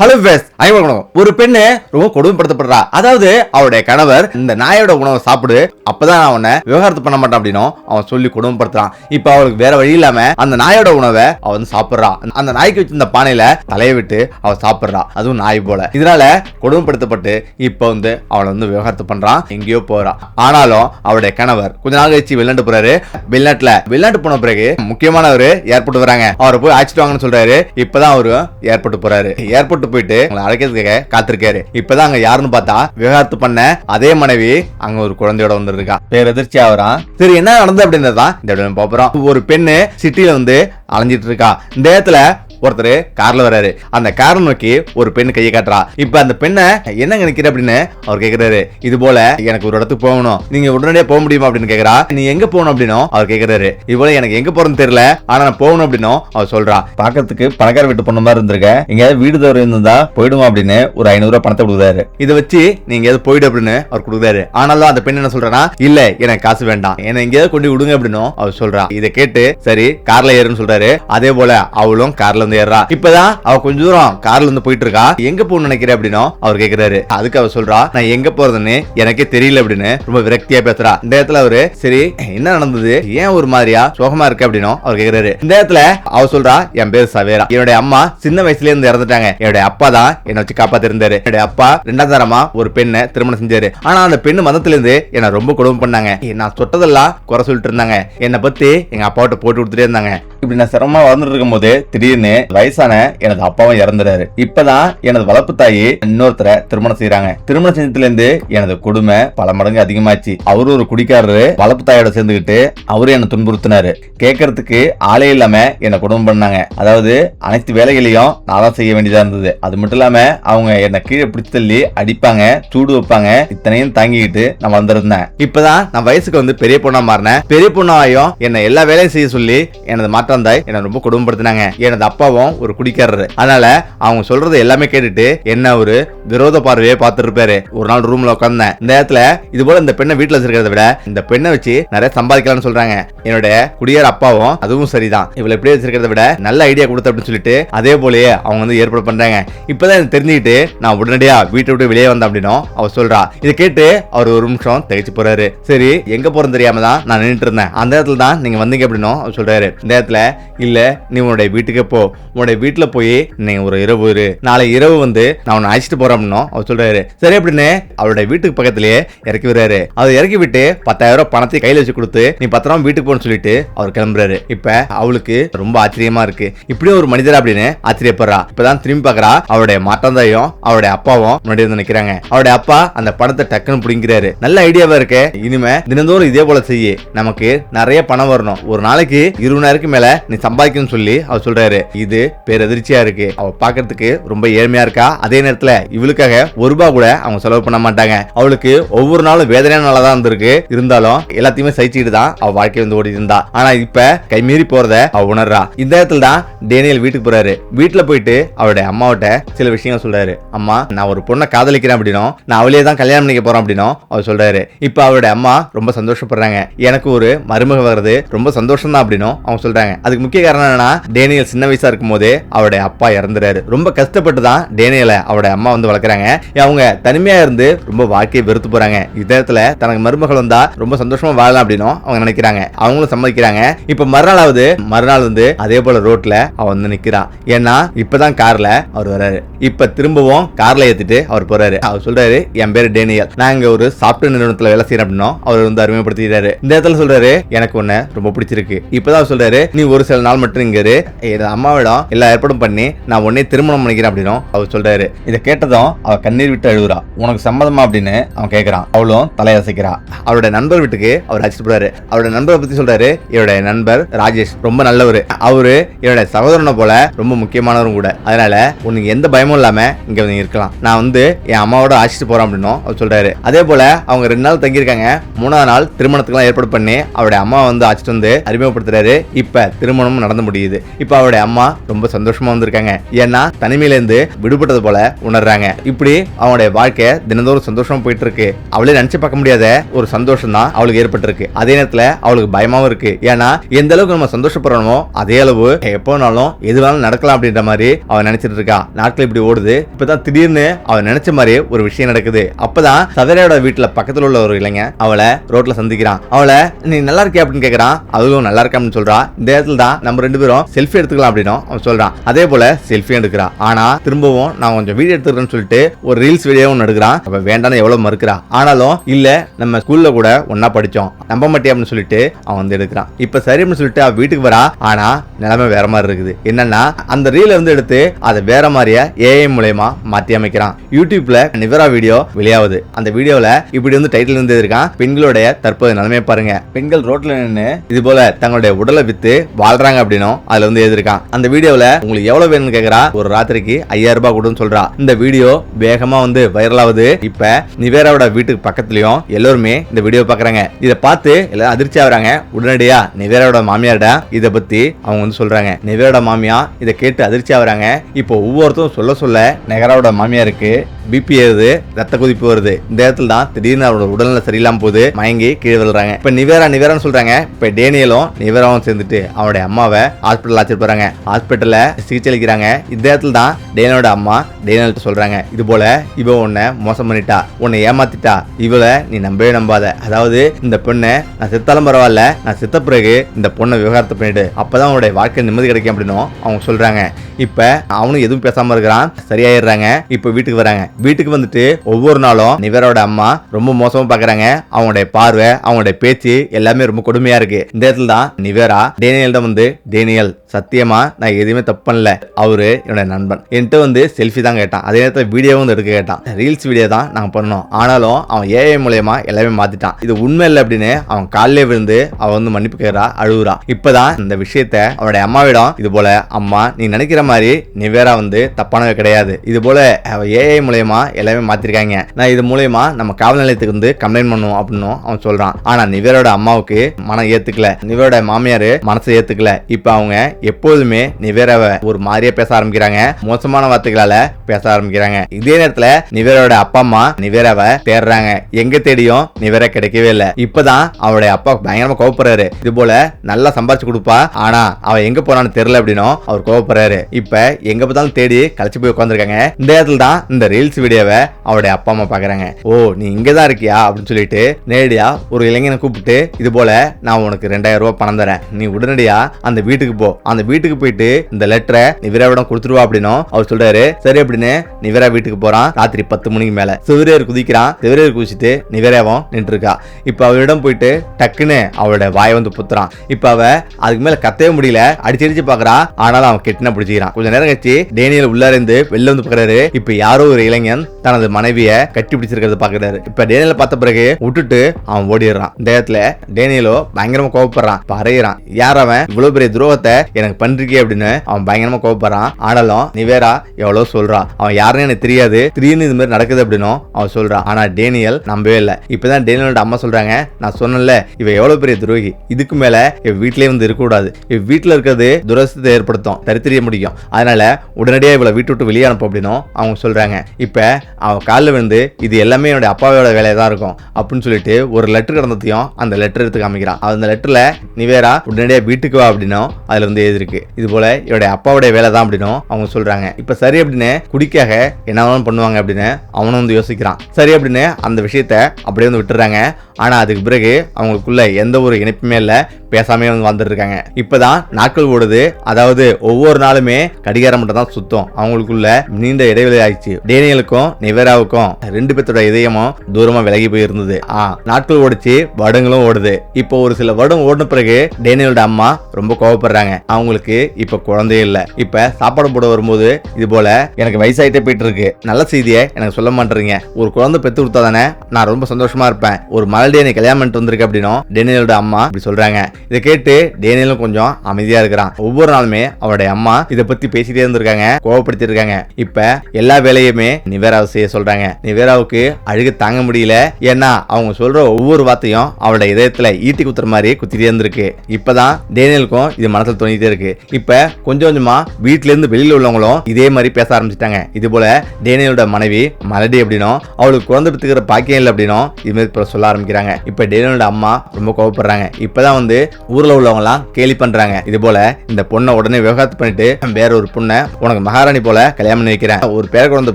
Hello face ஐவனும் ஒரு பெண்ணு ரொம்ப கொடுமைப்படுத்தப்படுறா. அதாவது அவருடைய கணவர் இந்த நாயோட உணவை சாப்பிடு அப்பதான் நான் அவனை விவகாரத்து பண்ண மாட்டான் அப்படின்னும் அவன் சொல்லி கொடுமைப்படுத்துறான். இப்போ அவளுக்கு வேற வழி இல்லாம அந்த நாயோட உணவை அவன் வந்து சாப்பிடுறா. அந்த நாய்க்கு வச்சிருந்த பானையில தலையை விட்டு அவன் சாப்பிடுறா. அதுவும் நாய் போல. இதனால கொடுமைப்படுத்தப்பட்டு இப்போ வந்து அவளை வந்து விவகாரத்து பண்றான். எங்கேயோ போறான் ஆனாலும் அவருடைய கணவர் கொஞ்ச நாள் கழிச்சு வெளிநாட்டு போறாரு. வெளிநாட்டுல வெளிநாட்டு போன பிறகு முக்கியமானவர் ஏர்போர்ட் வராங்க. அவரை போய் அழைச்சிட்டு வாங்கன்னு சொல்றாரு. இப்பதான் அவரு ஏர்போர்ட் போறாரு. ஏர்போர்ட் போயிட்டு அவங்களை அழைக்கிறதுக்காக காத்திருக்காரு. இப்பதான் அங்க யாருன்னு பார்த்தா விவகாரத்து பண்ண அதே மனைவி அங்க ஒரு குழந்தையோட வந்திருக்கா. பேர் எதிர்ச்சி ஆகுறான் சரி என்ன நடந்தது அப்படின்றதான் இந்த பாப்புறோம் ஒரு பெண்ணு சிட்டியில வந்து அலைஞ்சிட்டு இருக்கா. இந்த இடத்துல ஒருத்தர் கார்ல வராரு அந்த காரை நோக்கி ஒரு பெண் கையை காட்டுறா. இப்ப அந்த பெண்ணை என்னங்க நிக்கிற அப்படின்னு அவர் கேக்குறாரு. இது போல எனக்கு ஒரு இடத்துக்கு போகணும். நீங்க உடனடியே போக முடியுமா அப்படின்னு கேக்குறா. நீ எங்க போகணும் அப்படின்னும் அவர் கேக்குறாரு. இது போல எனக்கு எங்க போறதுன்னு தெரியல. ஆனா நான் போகணும் அப்படின்னும் அவர் சொல்றா. பாக்கிறதுக்கு பணக்கார வீட்டு பொண்ணு மாதிரி இருந்திருக்க. எங்கேயாவது வீடு தவிர இருந்தா போயிடுமா அப்படின்னு ஒரு ஐநூறு ரூபாய் பணத்தை கொடுக்குறாரு. இதை வச்சு நீங்க எதாவது போயிடு அப்படின்னு அவர் கொடுக்குறாரு. ஆனாலும் அந்த பெண் என்ன சொல்றா இல்ல எனக்கு காசு வேண்டாம். என்ன எங்கேயாவது கொண்டு விடுங்க அப்படின்னும் அவர் சொல்றா. இதை கேட்டு சரி கார்ல ஏறுன்னு சொல்றாரு. அதே போல அவளும் கார்ல வந்து ஏறா இப்பதான் அவ கொஞ்ச தூரம் கார்ல இருந்து போயிட்டு இருக்கா எங்க போகணும்னு நினைக்கிற அப்படின்னு அவர் கேக்குறாரு. அதுக்கு அவ சொல்றா நான் எங்க போறதுன்னு எனக்கே தெரியல அப்படின்னு. ரொம்ப விரக்தியா பேசுறா. இந்த இடத்துல அவரு சரி என்ன நடந்தது? ஏன் ஒரு மாதிரியா? சோகமா இருக்கு? அப்படின்னு அவர் கேக்குறாரு. இந்த இடத்துல அவ சொல்றா என் பேர் சவேரா. என்னுடைய அம்மா சின்ன வயசுல இருந்து இறந்துட்டாங்க. என்னுடைய அப்பா தான் என்னை வச்சு காப்பாத்திருந்தாரு என்னுடைய அப்பா ரெண்டாம் தரமா ஒரு பெண்ணை திருமணம் செஞ்சாரு. ஆனா அந்த பெண்ணு மதத்துல இருந்து என்ன ரொம்ப கொடுமை பண்ணாங்க. நான் சொட்டதெல்லாம் குறை சொல்லிட்டு இருந்தாங்க. என்னை பத்தி எங்க அப்பாவிட்ட போட்டு கொடுத்துட்டே இருந்தாங்க. இப்படி நான் சிரமமா வளர்ந்துட்டு இருக்கும் போது திடீர்னு வயசான எனது அப்பாவும் இறந்துறாரு இப்பதான் எனது வளர்ப்பு தாயி இன்னொருத்தர திருமணம் செய்யறாங்க திருமணம் செஞ்சதுல இருந்து எனது கொடுமை பல மடங்கு அதிகமாச்சு. அவரு ஒரு குடிக்காரரு வளர்ப்பு தாயோட சேர்ந்துக்கிட்டு அவரு என்ன துன்புறுத்தினாரு. கேட்கறதுக்கு ஆளே இல்லாம என்னை குடும்பம் பண்ணாங்க. அதாவது அனைத்து வேலைகளையும் நான் தான் செய்ய வேண்டியதா இருந்தது. அது மட்டும் இல்லாம அவங்க என்னை கீழே பிடிச்சு தள்ளி அடிப்பாங்க சூடு வைப்பாங்க இத்தனையும் தாங்கிக்கிட்டு நான் வந்திருந்தேன் இப்பதான் நான் வயசுக்கு வந்து பெரிய பொண்ணா மாறினேன். பெரிய பொண்ணாயும் என்னை எல்லா வேலையும் செய்ய சொல்லி எனது மாற்றம் தாய் என்ன ரொம்ப குடும்பப்படுத்தினாங்க எனது அப்பா அப்பாவும் ஒரு குடிக்காரரு. அதனால அவங்க சொல்றது எல்லாமே கேட்டுட்டு என்ன ஒரு விரோத பார்வையே பார்த்துட்டு இருப்பாரு ஒரு நாள் ரூம்ல உட்காந்தேன் இந்த இடத்துல இது போல இந்த பெண்ணை வீட்டுல வச்சிருக்கிறத விட இந்த பெண்ணை வச்சு நிறைய சம்பாதிக்கலாம்னு சொல்றாங்க. என்னோட குடியார அப்பாவும் அதுவும் சரிதான். இவளை எப்படி வச்சிருக்கிறத விட நல்ல ஐடியா கொடுத்த அப்படின்னு சொல்லிட்டு அதே போலயே அவங்க வந்து ஏற்பாடு பண்றாங்க. இப்பதான் எனக்கு தெரிஞ்சுக்கிட்டு நான் உடனடியா வீட்டை விட்டு வெளியே வந்தேன் அப்படின்னும் அவ சொல்றா. இதை கேட்டு அவர் ஒரு நிமிஷம் திகைச்சு போறாரு. சரி எங்க போறோம் தெரியாம தான் நான் நின்றுட்டு இருந்தேன். அந்த இடத்துல தான் நீங்க வந்தீங்க அப்படின்னும் அவர் சொல்றாரு. இந்த இடத்துல இல்ல நீ உன்னுடைய வீட்டுக்கே போ. உன்னோட வீட்டுல போய் நீ ஒரு இரவு இரு. நாளை இரவு வந்து நான் உன்னை அழைச்சிட்டு போறோம்னோ அவர் சொல்றாரு சரி அப்படின்னு அவருடைய வீட்டுக்கு பக்கத்திலேயே இறக்கி விடுறாரு. அதை இறக்கி விட்டு பத்தாயிரம் ரூபாய் பணத்தை கையில வச்சு கொடுத்து நீ பத்திரம் வீட்டுக்கு போகணும்னு சொல்லிட்டு அவர் கிளம்புறாரு. இப்ப அவளுக்கு ரொம்ப ஆச்சரியமா இருக்கு. இப்படி ஒரு மனிதர் அப்படின்னு ஆச்சரியப்படுறா. இப்பதான் திரும்பி பார்க்கறா அவருடைய மாட்டாந்தாயும் அவருடைய அப்பாவும் முன்னாடி வந்து நிக்கிறாங்க. அவருடைய அப்பா அந்த பணத்தை டக்குன்னு பிடிங்கிறாரு நல்ல ஐடியாவா இருக்கு. இனிமே தினந்தோறும் இதே போல செய்ய. நமக்கு நிறைய பணம் வரணும். ஒரு நாளைக்கு இருபதாயிரத்துக்கு மேல நீ சம்பாதிக்கணும்னு சொல்லி அவர் சொல்றாரு. இது பேரதிர்ச்சியா இருக்கு. அவ பாக்குறதுக்கு ரொம்ப ஏழ்மையா இருக்கா? அதே நேரத்துல இவளுக்காக ஒரு ரூபா கூட அவங்க செலவு பண்ண மாட்டாங்க. அவளுக்கு ஒவ்வொரு நாளும் வேதனையான நாளா தான் இருந்திருக்கு. இருந்தாலும் எல்லாத்தையுமே சகிச்சுக்கிட்டு தான் அவ வாழ்க்கை வந்து ஓடி இருந்தா. ஆனா இப்ப கை மீறி போறத அவ உணர்றா. இந்த இடத்துல தான் டேனியல் வீட்டுக்கு போறாரு. வீட்டுல போயிட்டு அவருடைய அம்மாவிட்ட சில விஷயங்கள் சொல்றாரு. அம்மா நான் ஒரு பொண்ணை காதலிக்கிறேன் அப்படின்னும். நான் அவளே தான் கல்யாணம் பண்ணிக்க போறேன் அப்படின்னும் அவர் சொல்றாரு. இப்ப அவருடைய அம்மா ரொம்ப சந்தோஷப்படுறாங்க. எனக்கு ஒரு மருமக வர்றது ரொம்ப சந்தோஷம் தான் அப்படின்னும் அவங்க சொல்றாங்க. அதுக்கு முக்கிய காரணம் என்னன்னா டேனியல் சின்ன வயசா இருக்கும் போதே அவருடைய அப்பா இறந்துறாரு. ரொம்ப கஷ்டப்பட்டு தான் டேனியலை அவருடைய அம்மா வந்து வளர்க்குறாங்க. அவங்க தனிமையா இருந்து ரொம்ப வாழ்க்கையை வெறுத்து போறாங்க. இதயத்துல தனக்கு மருமகள் வந்தா ரொம்ப சந்தோஷமா வாழலாம் அப்படின்னும் அவங்க நினைக்கிறாங்க. அவங்களும் சம்மதிக்கிறாங்க. இப்ப மறுநாளாவது மறுநாள் வந்து அதே போல ரோட்ல அவன் வந்து நிக்கிறான் ஏன்னா இப்பதான் கார்ல அவர் வர்றாரு. இப்ப திரும்பவும் கார்ல ஏத்திட்டு அவர் போறாரு. அவர் சொல்றாரு என் பேரு டேனியல். நான் இங்க ஒரு சாப்ட்வேர் நிறுவனத்துல வேலை செய்யறேன் அப்படின்னும் அவர் வந்து அருமைப்படுத்திக்கிறாரு. இந்த இடத்துல சொல்றாரு எனக்கு உன்ன ரொம்ப பிடிச்சிருக்கு. இப்பதான் அவர் சொல்றாரு நீ ஒரு சில நாள் மட்டும் இங்க அம்மா என் எல்லா ஏற்பாடும் பண்ணி நான் உடனே திருமணம் பண்ணிக்கிறேன் அப்படின்னு? அவர் சொல்றாரு. இதை கேட்டதும் அவ கண்ணீர் விட்டு அழுகுறா. உனக்கு சம்மதமா அப்படின்னு அவன் கேட்கறான் அவளும் தலையசைக்கிறா. அவருடைய நண்பர் வீட்டுக்கு அவர் அழைச்சிட்டு போறாரு. அவருடைய நண்பரை பத்தி சொல்றாரு. இவருடைய நண்பர் ராஜேஷ். ரொம்ப நல்லவர். அவரு என்னுடைய சகோதரனை போல ரொம்ப முக்கியமானவரும் கூட. அதனால உனக்கு எந்த பயமும் இல்லாம இங்க வந்து இருக்கலாம். நான் வந்து என் அம்மாவோட அழைச்சிட்டு போறேன் அப்படின்னும் அவர் சொல்றாரு. அதே போல அவங்க ரெண்டு நாள் தங்கியிருக்காங்க. மூணாவது நாள் திருமணத்துக்குலாம் ஏற்பாடு பண்ணி அவருடைய அம்மா வந்து அழைச்சிட்டு வந்து அறிமுகப்படுத்துறாரு. இப்ப திருமணம் நடந்து முடியுது. இப்ப அவருடைய அம்மா ரொம்ப சந்தோஷமா வந்திருக்காங்க. ஏன்னா தனிமையில இருந்து விடுபட்டது போல உணர்றாங்க. இப்படி அவனுடைய வாழ்க்கை தினந்தோறும் சந்தோஷமா போயிட்டு இருக்கு அவளே நினைச்சு பார்க்க முடியாத ஒரு சந்தோஷம் தான் அவளுக்கு ஏற்பட்டிருக்கு. அதே நேரத்துல அவளுக்கு பயமாவும் இருக்கு. ஏன்னா எந்த அளவுக்கு நம்ம சந்தோஷப்படுறோமோ அதே அளவு எப்போனாலும் எது வேணாலும் நடக்கலாம் அப்படின்ற மாதிரி அவன் நினைச்சிட்டு இருக்கா. நாட்கள் இப்படி ஓடுது. இப்பதான் திடீர்னு அவன் நினைச்ச மாதிரி ஒரு விஷயம் நடக்குது. அப்பதான் சதரையோட வீட்டுல பக்கத்துல உள்ள ஒரு இளைஞன் அவளை ரோட்ல சந்திக்கிறான். அவளை நீ நல்லா இருக்கியா? அப்படின்னு கேக்குறான். அதுவும் நல்லா இருக்கா? அப்படின்னு சொல்றா. இந்த இடத்துல தான் நம்ம ரெண்டு பேரும் செல்ஃபி எடுத்துக்கலாம் அவன் சொல்றான். அதே போல செல்ஃபி எடுக்கிறான். ஆனா திரும்பவும் நான் கொஞ்சம் வீடியோ எடுத்துக்கிறேன்னு சொல்லிட்டு ஒரு ரீல்ஸ் வீடியோ ஒன்று எடுக்கிறான். அவன் வேண்டாம்னு எவ்வளவு மறுக்கிறா ஆனாலும் இல்ல நம்ம ஸ்கூல்ல கூட ஒன்னா படிச்சோம். நம்ப மாட்டியா அப்படின்னு சொல்லிட்டு அவன் வந்து எடுக்கிறான். இப்ப சரி அப்படின்னு சொல்லிட்டு அவன் வீட்டுக்கு வரான். ஆனா நிலைமை வேற மாதிரி இருக்குது. என்னன்னா அந்த ரீல இருந்து எடுத்து அதை வேற மாதிரியா ஏஐ மூலயமா மாத்தி அமைக்கிறான். யூடியூப்ல நிவரா வீடியோ வெளியாகுது. அந்த வீடியோல இப்படி வந்து டைட்டில் இருந்து இருக்கான் பெண்களுடைய தற்போதைய நிலைமையை பாருங்க. பெண்கள் ரோட்ல நின்று இது போல தங்களுடைய உடலை வித்து வாழ்றாங்க அப்படின்னும் அதுல வந்து எழுதிருக்கான் அந்த வீடியோல உங்களுக்கு எவ்வளவு வேணும்னு கேக்குறா? ஒரு ராத்திரிக்கு ஐயாயிரம் ரூபாய் கொடுன்னு சொல்றா. இந்த வீடியோ வேகமா வந்து வைரல் ஆகுது. இப்ப நிவேராவோட வீட்டுக்கு பக்கத்துலயும் எல்லோருமே இந்த வீடியோ பாக்குறாங்க. இதை பார்த்து எல்லாரும் அதிர்ச்சி ஆகுறாங்க. உடனடியா நிவேராவோட மாமியார்ட இதை பத்தி அவங்க வந்து சொல்றாங்க. நிவேரோட மாமியா இதை கேட்டு அதிர்ச்சி ஆகுறாங்க. இப்போ ஒவ்வொருத்தரும் சொல்ல சொல்ல நெகராவோட மாமியாருக்கு பிபி ஏறுது ரத்த குதிப்பு வருது. இந்த இடத்துல தான் திடீர்னு அவரோட உடல்நிலை சரியில்லாம போகுது. மயங்கி கீழே விழுறாங்க. இப்ப நிவேரா நிவேரான்னு சொல்றாங்க. இப்ப டேனியலும் நிவேராவும் சேர்ந்துட்டு அவனுடைய அம்மாவை ஹாஸ்பிட்டல் அழைச்சிட்டு போறாங்க. ஹாஸ்பிட்டல்ல சிகிச்சை அளிக்கிறாங்க. இந்த இடத்துல தான் டேனியோட அம்மா டேனியல்ட்ட சொல்றாங்க. இது போல இவ உன்னை மோசம் பண்ணிட்டா உன்னை ஏமாத்திட்டா. இவளை நீ நம்பவே நம்பாத. அதாவது இந்த பெண்ணை நான் செத்தாலும் பரவாயில்ல. நான் செத்த பிறகு இந்த பொண்ணை விவகாரத்தை பண்ணிட்டு அப்பதான் அவனுடைய வாழ்க்கை நிம்மதி கிடைக்கும் அப்படின்னும் அவங்க சொல்றாங்க. இப்ப அவனும் எதுவும் பேசாம இருக்கிறான். சரியாயிடுறாங்க. இப்ப வீட்டுக்கு வராங்க. வீட்டுக்கு வந்துட்டு ஒவ்வொரு நாளும் நிவரோட அம்மா ரொம்ப மோசமா பாக்குறாங்க. அவங்களுடைய பார்வை அவங்களுடைய பேச்சு எல்லாமே ரொம்ப கொடுமையா இருக்கு. இந்த இடத்துல தான் நிவேரா டேனியல்ட வந்து டேனியல் சத்தியமா நான் எதுவுமே தப்பு பண்ணல. அவரு என்னோட நண்பன். என்கிட்ட வந்து செல்ஃபி தான் கேட்டான். அதே நேரத்தில் வீடியோவும் வந்து எடுக்க கேட்டான். ரீல்ஸ் வீடியோ தான் நாங்கள் பண்ணோம். ஆனாலும் அவன் ஏஐ மூலயமா எல்லாமே மாத்திட்டான். இது உண்மை இல்லை அப்படின்னு அவன் காலிலே விழுந்து அவன் வந்து மன்னிப்பு கேட்கறா அழுகுறா. இப்பதான் இந்த விஷயத்த அவனுடைய அம்மாவிடம் இது போல அம்மா நீ நினைக்கிற மாதிரி நிவேரா வந்து தப்பானவை கிடையாது. இது போல அவன் ஏஐ மூலயமா எல்லாமே மாத்திருக்காங்க. நான் இது மூலயமா நம்ம காவல் நிலையத்துக்கு வந்து கம்ப்ளைண்ட் பண்ணுவோம் அப்படின்னு அவன் சொல்றான். ஆனா நிவேரோட அம்மாவுக்கு மனம் ஏத்துக்கல. நிவேரோட மாமியார் மனசை ஏத்துக்கல. இப்ப அவங்க எப்போதுமே நிவேராவை ஒரு மாதிரியா பேச ஆரம்பிக்கிறாங்க. மோசமான வார்த்தைகளால பேச ஆரம்பிக்கிறாங்க. இதே நேரத்துல நிவேரோட அப்பா அம்மா நிவேராவை தேடுறாங்க. எங்க தேடியும் நிவேரா கிடைக்கவே இல்ல. இப்பதான் அவருடைய அப்பா பயங்கரமா கோவப்படுறாரு. இது போல நல்லா சம்பாதிச்சு கொடுப்பா. ஆனா அவ எங்க போனான்னு தெரியல அப்படின்னும் அவர் கோவப்படுறாரு. இப்ப எங்க பார்த்தாலும் தேடி கழிச்சு போய் உட்காந்துருக்காங்க இந்த இடத்துல தான் இந்த ரீல்ஸ் வீடியோவை அவருடைய அப்பா அம்மா பாக்குறாங்க. ஓ நீ இங்க தான் இருக்கியா? அப்படின்னு சொல்லிட்டு நேரடியா ஒரு இளைஞனை கூப்பிட்டு இது போல நான் உனக்கு ரெண்டாயிரம் ரூபாய் பணம் தரேன். நீ உடனடியா அந்த வீட்டுக்கு போ. அந்த வீட்டுக்கு போயிட்டு இந்த லெட்டரை நிவிராவிடம் கொடுத்துருவா அப்படின்னும் அவர் சொல்றாரு சரி அப்படின்னு நிவிரா வீட்டுக்கு போறான் ராத்திரி பத்து மணிக்கு மேல. சிவரையர் குதிக்கிறான். சிவரையர் குதிச்சுட்டு நிவிராவும் நின்று இருக்கா இப்ப அவரிடம் போயிட்டு டக்குன்னு அவளோட வாயை வந்து புத்துறான். இப்ப அவ அதுக்கு மேல கத்தவே முடியல. அடிச்சு அடிச்சு பாக்குறா. ஆனாலும் அவன் கெட்டினா பிடிச்சிக்கிறான். கொஞ்ச நேரம் கழிச்சு டேனியல் உள்ளார இருந்து வெளில வந்து பாக்குறாரு. இப்ப யாரோ ஒரு இளைஞன் தனது மனைவிய கட்டி பிடிச்சிருக்கிறத பாக்குறாரு. இப்ப டேனியல் பார்த்த பிறகு விட்டுட்டு அவன் ஓடிடுறான். இந்த இடத்துல டேனியலோ பயங்கரமா கோவப்படுறான். பறையிறான் யார் அவன்? இவ்வளவு பெரிய துரோகத்தை எனக்கு பண்றீங்க அப்படின்னு அவன் பயங்கரமா கோவப்படுறான். ஆனாலும் நிவேரா எவ்வளவு சொல்றான் அவன் யாருன்னு எனக்கு தெரியாது. திடீர்னு இது மாதிரி நடக்குது அப்படின்னும் அவன் சொல்றான் ஆனா டேனியல் நம்பவே இல்லை. இப்பதான் டேனியலோட அம்மா சொல்றாங்க நான் சொன்னேன்ல இவ எவ்வளவு பெரிய துரோகி. இதுக்கு மேல இவ வீட்லயே வந்து இருக்க கூடாது இவ வீட்டுல இருக்கிறது துரஸ்தத்தை ஏற்படுத்தும். தரித்திரிய முடியும். அதனால உடனடியா இவளை வீட்டு விட்டு வெளியே அனுப்பு அப்படின்னும் அவங்க சொல்றாங்க. இப்ப அவன் காலில் விழுந்து இது எல்லாமே என்னுடைய அப்பாவோட வேலையை தான் இருக்கும். அப்படின்னு சொல்லிட்டு ஒரு லெட்டர் கடந்ததையும் அந்த லெட்டர் எடுத்து காமிக்கிறான். அந்த லெட்டர்ல நிவேரா உடனடியா வீட்டுக்கு வா அப்படின்னும். அதுல வந்து எழுதிருக்கு இது போல இவருடைய அப்பாவுடைய வேலை தான் அப்படின்னும் அவங்க சொல்றாங்க. இப்ப சரி அப்படின்னு குடிக்காக என்ன வேணாலும் பண்ணுவாங்க அப்படின்னு அவனும் வந்து யோசிக்கிறான். சரி அப்படின்னு அந்த விஷயத்த அப்படியே வந்து விட்டுறாங்க. ஆனால் அதுக்கு பிறகு அவங்களுக்குள்ள எந்த ஒரு இணைப்புமே இல்லை. பேசாமே வந்து வந்துட்டு இப்போ தான் நாட்கள் ஓடுது. அதாவது ஒவ்வொரு நாளுமே கடிகாரம் மட்டும் தான் சுத்தம். அவங்களுக்குள்ள நீண்ட இடைவெளி ஆயிடுச்சு. டேனியலுக்கும் நிவேராவுக்கும் ரெண்டு பேர்த்தோட இதயமும் தூரமா விலகி போயிருந்தது. ஆ நாட்கள் ஓடிச்சு வருடங்களும் ஓடுது. இப்போ ஒரு சில வருடம் ஓடின பிறகு டேனியலோட அம்மா ரொம்ப கோவப்படுறாங்க. அவங்களுக்கு இப்ப குழந்தையே இல்லை. இப்ப சாப்பாடு போட வரும்போது இது போல எனக்கு வயசாயிட்டே போயிட்டு இருக்கு நல்ல செய்தியை எனக்கு சொல்ல மாட்டேறீங்க. ஒரு குழந்தை பெற்று கொடுத்தா தானே நான் ரொம்ப சந்தோஷமா இருப்பேன். ஒரு மலடி என்னை கல்யாணம் பண்ணிட்டு வந்திருக்கு அப்படின்னும் டேனியலோட அம்மா இப்படி சொல்றாங்க. இதை கேட்டு டேனியலும் கொஞ்சம் அமைதியா இருக்கிறான். ஒவ்வொரு நாளுமே அவருடைய அம்மா இதை பத்தி பேசிட்டே இருந்திருக்காங்க கோவப்படுத்தி இருக்காங்க இப்ப எல்லா வேலையுமே நிவேராவை செய்ய சொல்றாங்க. நிவேராவுக்கு அழுக தாங்க முடியல. ஏன்னா அவங்க சொல்ற ஒவ்வொரு வார்த்தையும் அவளோட இதயத்துல ஈட்டி குத்துற மாதிரி குத்திட்டே இருந்திருக்கு. இப்பதான் டேனியலுக்கும் இது மனசுல தோணிட்டே இருக்கு. இப்ப கொஞ்சம் கொஞ்சமா வீட்டுல இருந்து வெளியில உள்ளவங்களும் இதே மாதிரி பேச ஆரம்பிச்சிட்டாங்க. இது போல டேனியலோட மனைவி மலடி அப்படின்னும் அவளுக்கு குழந்தை பெற்றுக்கிற பாக்கியம் இல்லை அப்படின்னும் இது மாதிரி சொல்ல ஆரம்பிக்கிறாங்க. இப்ப டேனியலோட அம்மா ரொம்ப கோவப்படுறாங்க. இப்பதான் வந்து ஊர்ல உள்ளவங்கலாம் கேலி பண்றாங்க. இது போல இந்த பொண்ணை உடனே விவகாரத்து பண்ணிட்டு வேற ஒரு பொண்ணை உனக்கு மகாராணி போல கல்யாணம் பண்ணி வைக்கிறேன். ஒரு பேர குழந்தை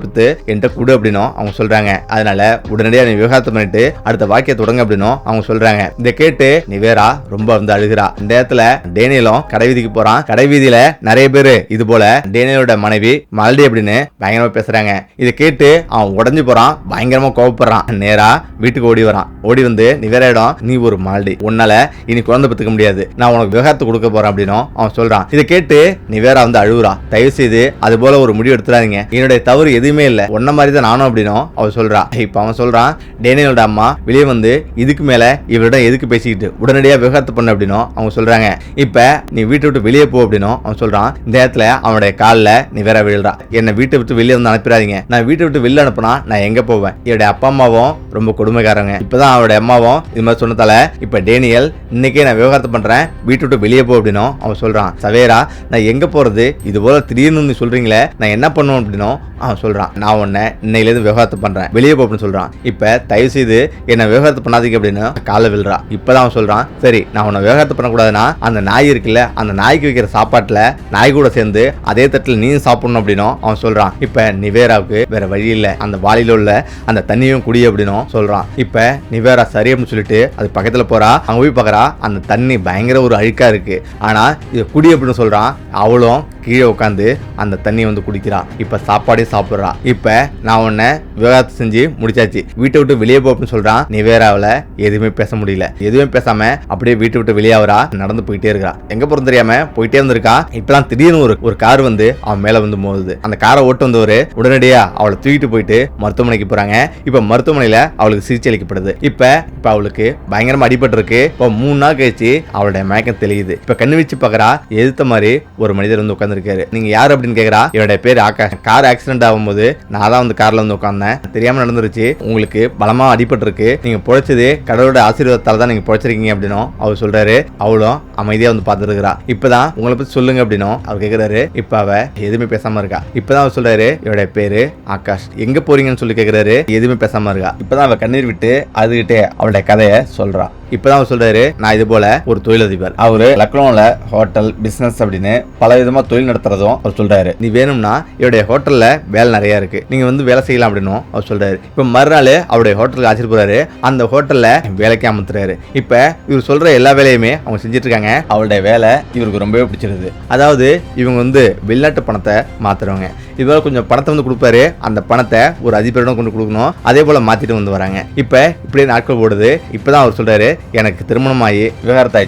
பத்து என்கிட்ட கொடு அப்படின்னும் அவங்க சொல்றாங்க. அதனால உடனடியாக நீ விவகாரத்து பண்ணிட்டு அடுத்த வாக்கிய தொடங்க அப்படின்னும் அவங்க சொல்றாங்க. இதை கேட்டு நிவேரா ரொம்ப வந்து அழுகிறா. இந்த இடத்துல டேனியலும் கடை வீதிக்கு போறான். கடைவீதியில நிறைய பேர். இது போல டேனியலோட மனைவி மல்டி அப்படின்னு பயங்கரமா பேசுறாங்க. இதை கேட்டு அவன் உடஞ்சு போறான். பயங்கரமா கோவப்படுறான். நேரா வீட்டுக்கு ஓடி வரான். ஓடி வந்து நிவேராயிடம் நீ ஒரு மால்டி. உன்னால இனி குழந்தை பெற்றுக்க முடியாது. நான் உனக்கு விவகாரத்தை கொடுக்க போறேன் அப்படின்னும் அவன் சொல்றான். இதை கேட்டு நிவேரா வந்து அழுகுறா. தயவு செய்து அது போல ஒரு முடிவு எடுத்துறாதீங்க என்னுடைய தவறு எதுவுமே இல்லை. உன்ன மாதிரி தான் நானும் அப்படின்னும் அவன் சொல்றா இப்ப அவன் சொல்றான் டேனியலோட அம்மா வெளியே வந்து இதுக்கு மேல இவரிடம் எதுக்கு பேசிக்கிட்டு உடனடியாக விவகாரத்தை பண்ண அப்படின்னும் அவங்க சொல்றாங்க. இப்ப நீ வீட்டை விட்டு வெளியே போ அப்படின்னும் அவன் சொல்றான். இந்த இடத்துல அவனுடைய காலில் நீ வேற விழுறா. என்னை வீட்டை விட்டு வெளியே வந்து அனுப்பிடாதீங்க. நான் வீட்டை விட்டு வெளியே அனுப்புனா நான் எங்க போவேன்? என்னுடைய அப்பா அம்மாவும் ரொம்ப கொடுமைக்காரங்க. இப்பதான் அவனோட அம்மாவும் இது மாதிரி சொன்னதால இப்ப டேனியல் இன்னைக்கே நான் விவகாரத்தை பண்றேன். வீட்டு விட்டு வெளியே போ அப்படின்னும் அவன் சொல்றான். சவேரா நான் எங்க போறது? இது போல திடீர்னு நீ சொல்றீங்களே நான் என்ன பண்ணுவேன் அப்படின்னும் அவன் சொல்றான். நான் உன்னை இன்னையிலேருந்து விவகாரத்தை பண்றேன். வெளியே போ அப்படின்னு சொல்றான். இப்ப தயவு செய்து என்ன விவகாரத்தை பண்ணாதீங்க அப்படின்னு காலை விழுறா. இப்பதான் அவன் சொல்றான் சரி நான் உன்னை விவகாரத்தை பண்ணக்கூடாதுன்னா அந்த நாய் இருக்குல்ல அந்த நாய்க்கு வைக்கிற சாப்பாட்டுல நாய் கூட சேர்ந்து அதே தட்டில் நீயும் சாப்பிடணும் அப்படின்னும் அவன் சொல்றான். இப்ப நிவேராவுக்கு வேற வழி இல்ல. அந்த வாளியில உள்ள அந்த தண்ணியும் குடி அப்படின்னும் சொல்றான். இப்ப நிவேரா சரி அப்படின்னு சொல்லிட்டு அது பக்கத்துல போறா. அங்க போய் பார்க்கறா அந்த தண்ணி பயங்கர ஒரு அழுக்கா இருக்கு. ஆனா இது குடி அப்படின்னு சொல்றான். அவளும் கீழே உட்காந்து அந்த தண்ணியை வந்து குடிக்கிறா. இப்ப சாப்பாடே சாப்பிட்றா. இப்ப நான் உன்னை விவகாரத்தை செஞ்சு முடிச்சாச்சு. வீட்டை விட்டு வெளியே போ அப்படின்னு சொல்றான். நிவேராவில் எதுவுமே பேச முடியல. எதுவுமே பேசாம அப்படியே வீட்டை விட்டு வெளியே வரா. நடந்து போயிட்டே இருக்கா எங்க போறது தெரியாம போயிட்டே இருந்திருக்கா இப்பெல்லாம் திடீர்னு ஒரு ஒரு கார் வந்து அவன் மேல வந்து மோதுது. அந்த காரை ஓட்டு வந்தவர் உடனடியா அவளை தூக்கிட்டு போயிட்டு மருத்துவமனைக்கு போறாங்க. இப்ப மருத்துவமனையில அவளுக்கு சிகிச்சை அளிக்கப்படுது. இப்போ இப்ப அவளுக்கு பயங்கரமா அடிபட்டு இருக்கு இப்போ மூணு நாள் கழிச்சு அவளுடைய மயக்கம் தெளியுது. இப்ப கண்ணு வச்சு பாக்குறா எதிர்த்த மாதிரி ஒரு மனிதர் வந்து உட்காந்துருக்காரு நீங்க யார் அப்படின்னு கேக்குறா? என்னுடைய பேர் ஆகாஷ். கார் ஆக்சிடென்ட் ஆகும்போது நான் தான் வந்து கார்ல வந்து உட்கார்ந்தேன். தெரியாம நடந்துருச்சு. உங்களுக்கு பலமா அடிபட்டு இருக்கு நீங்க பொழைச்சது கடவுளோட ஆசீர்வாதத்தால தான் நீங்க பொழைச்சிருக்கீங்க அப்படின்னும் அவர் சொல்றாரு. அவளும் அமைதியா வந்து பார்த்துருக்கிறா. இப்பதான் உங்களை பத்தி சொல்லுங்க அப்படின்னும் அவர் கேக்குறாரு. இப்ப அவ எதுவுமே பேசாம இருக்கா. இப்பதான் அவர் சொல்றாரு என்னுடைய பேரு ஆகாஷ். எங்க போறீங்கன்னு சொல்லி கேக்குறாரு. எதுவுமே பேசாம இருக்கா. இப்பதான் அவ கண்ணீர் விட்டு அதுகிட்டே அவளுடைய கதையை சொல்றா. இப்பதான் அவர் சொல்றாரு நான் இது போல ஒரு தொழிலதிபர். அவரு லக்னோல ஹோட்டல் பிசினஸ் அப்படின்னு பல விதமா தொழில் நடத்துறதும் அவர் சொல்றாரு. நீ வேணும்னா என்னுடைய ஹோட்டல்ல வேலை நிறைய இருக்கு. நீங்க வந்து வேலை செய்யலாம் அப்படின்னும் அவர் சொல்றாரு. இப்ப மறுநாள் அவருடைய ஹோட்டலுக்கு ஆச்சரிய போறாரு. அந்த ஹோட்டல்ல வேலைக்கு அமர்த்துறாரு. இப்ப இவர் சொல்ற எல்லா வேலையுமே அவங்க செஞ்சுட்டு இருக்காங்க. அவருடைய வேலை இவருக்கு ரொம்பவே பிடிச்சிருது. அதாவது இவங்க வந்து வெளிநாட்டு பணத்தை மாத்துறவங்க. இவர் கொஞ்சம் பணத்தை வந்து கொடுப்பாரு. அந்த பணத்தை ஒரு அதிபரிடம் கொண்டு கொடுக்கணும். அதே போல மாத்திட்டு வந்து வராங்க. இப்ப இப்படியே நாட்கள் ஓடுது. இப்பதான் அவர் சொல்றாரு எனக்கு திருமணம் ஆகி விவகாரத்து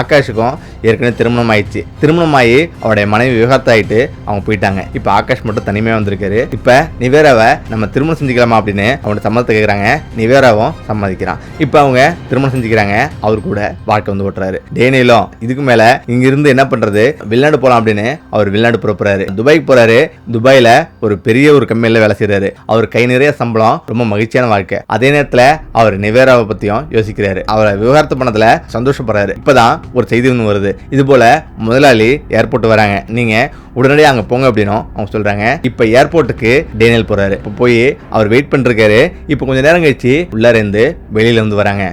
ஆகாஷுக்கும் ஏற்கனவே திருமணம் ஆயிடுச்சு திருமணம் ஆகி அவருடைய மனைவி விவகாரத்தாயிட்டு அவங்க போயிட்டாங்க. இப்போ ஆகாஷ் மட்டும் தனிமையாக வந்திருக்காரு. இப்போ நிவேராவை நம்ம திருமணம் செஞ்சுக்கலாமா அப்படின்னு அவனோட சம்மதத்தை கேட்குறாங்க நிவேராவும் சம்மதிக்கிறான். இப்போ அவங்க திருமணம் செஞ்சுக்கிறாங்க. அவர் கூட வாழ்க்கை வந்து ஓட்டுறாரு. டேனியிலும் இதுக்கு மேலே இங்கிருந்து என்ன பண்ணுறது வெளிநாடு போகலாம் அப்படின்னு அவர் வெளிநாடு புறப்புறாரு துபாய்க்கு போகிறாரு துபாயில் ஒரு பெரிய ஒரு கம்பெனியில் வேலை செய்கிறாரு அவர் கை நிறைய சம்பளம் ரொம்ப மகிழ்ச்சியான வாழ்க்கை. அதே நேரத்தில் அவர் நிவேராவை பற்றியும் யோசிக்கிறாரு. அவரை விவகாரத்து பண்ணதில் சந்தோஷப்படுறாரு. இப்போதான் ஒரு செய்தி ஒன்று வருது. இது போல் முதலாளி ஏர்போர்ட் வராங்க. நீங்கள் உடனடியாக அங்கே போங்க அப்படின்னும் அவங்க சொல்கிறாங்க இப்போ ஏர்போர்ட்டுக்கு டேனியல் போகிறாரு இப்போ போய் அவர் வெயிட் பண்ணிருக்காரு இப்போ கொஞ்சம் நேரம் கழிச்சு உள்ளார இருந்து வெளியில இருந்து வராங்க.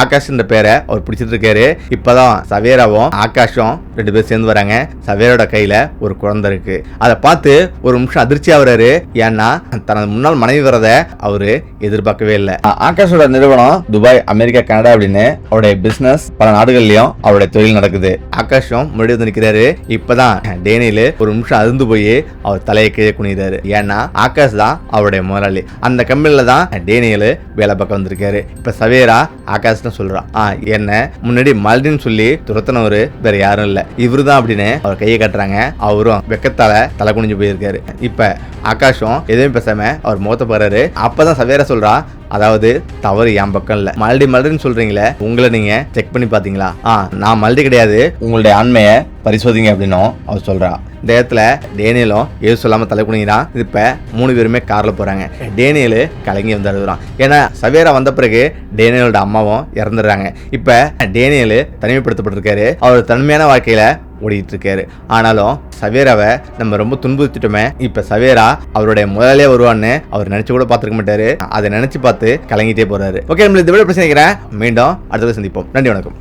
ஆகாஷ்ன்ற பேரை அவர் பிடிச்சிட்டு இருக்காரு. இப்பதான் சவேராவும் ஆகாஷும் ரெண்டு பேரும் சேர்ந்து வராங்க. சவேரோட கையில் ஒரு குழந்தை இருக்கு. அதை பார்த்து ஒரு நிமிஷம் அதிர்ச்சி ஆகுறாரு. ஏன்னா தனது முன்னாள் மனைவி வரத அவரு எதிர்பார்க்கவே இல்லை. ஆகாஷோட நிறுவனம் துபாய் அமெரிக்கா கனடா அப்படின்னு அவருடைய பிசினஸ் பல நாடுகள்லயும் அவருடைய தொழில் நடக்குது. ஆகாஷும் முன்னாடி வந்து நிற்கிறாரு இப்பதான் டேனியல் ஒரு நிமிஷம் அருந்து போய் அவர் தலையை கீழே குனிகிறாரு. ஏன்னா ஆகாஷ் தான் அவருடைய முதலாளி. அந்த கம்பெனியில தான் டேனியல் வேலை பார்க்க வந்திருக்காரு. இப்ப சவேரா ஆகாஷ்னு சொல்றான் ஆ என்ன? முன்னாடி மல்டின்னு சொல்லி துரத்தினவரு வேற யாரும் இல்ல. இவரு தான் அப்படின்னு அவர் கையை காட்டுறாங்க. அவரும் வெக்கத்தால தலை குனிஞ்சு போயிருக்காரு. இப்ப ஆகாஷும் எதுவும் பேசாம அவர் முகத்தை போறாரு அப்பதான் சவேரா சொல்றா அதாவது தவறு என் பக்கம் இல்ல. மல்டி மல்டின்னு சொல்றீங்களே உங்களை நீங்க செக் பண்ணி பாத்தீங்களா ஆ நான் மல்டி கிடையாது உங்களுடைய ஆண்மையை பரிசோதிங்க அப்படின்னும் அவர் சொல்றா. இந்த இடத்துல டேனியலும் ஏது சொல்லாமல் தலை குனிங்கிறான் இப்போ மூணு பேருமே காரில் போகிறாங்க டேனியல் கலங்கி வந்து அழுகுறான் ஏன்னா சவேரா வந்த பிறகு டேனியலோட அம்மாவும் இறந்துடுறாங்க இப்போ டேனியல் தனிமைப்படுத்தப்பட்டிருக்காரு அவர் தன்மையான வாழ்க்கையில் ஓடிட்டு இருக்காரு ஆனாலும் சவேராவை நம்ம ரொம்ப துன்புறுத்திட்டோமே இப்ப சவேரா அவருடைய முதலே வருவான்னு அவர் நினைச்சு கூட பார்த்துருக்க மாட்டாரு அதை நினைச்சு பார்த்து கலங்கிட்டே போறாரு ஓகே நம்மளுக்கு இந்த விட பிரச்சனை மீண்டும் அடுத்தது சந்திப்போம் நன்றி வணக்கம்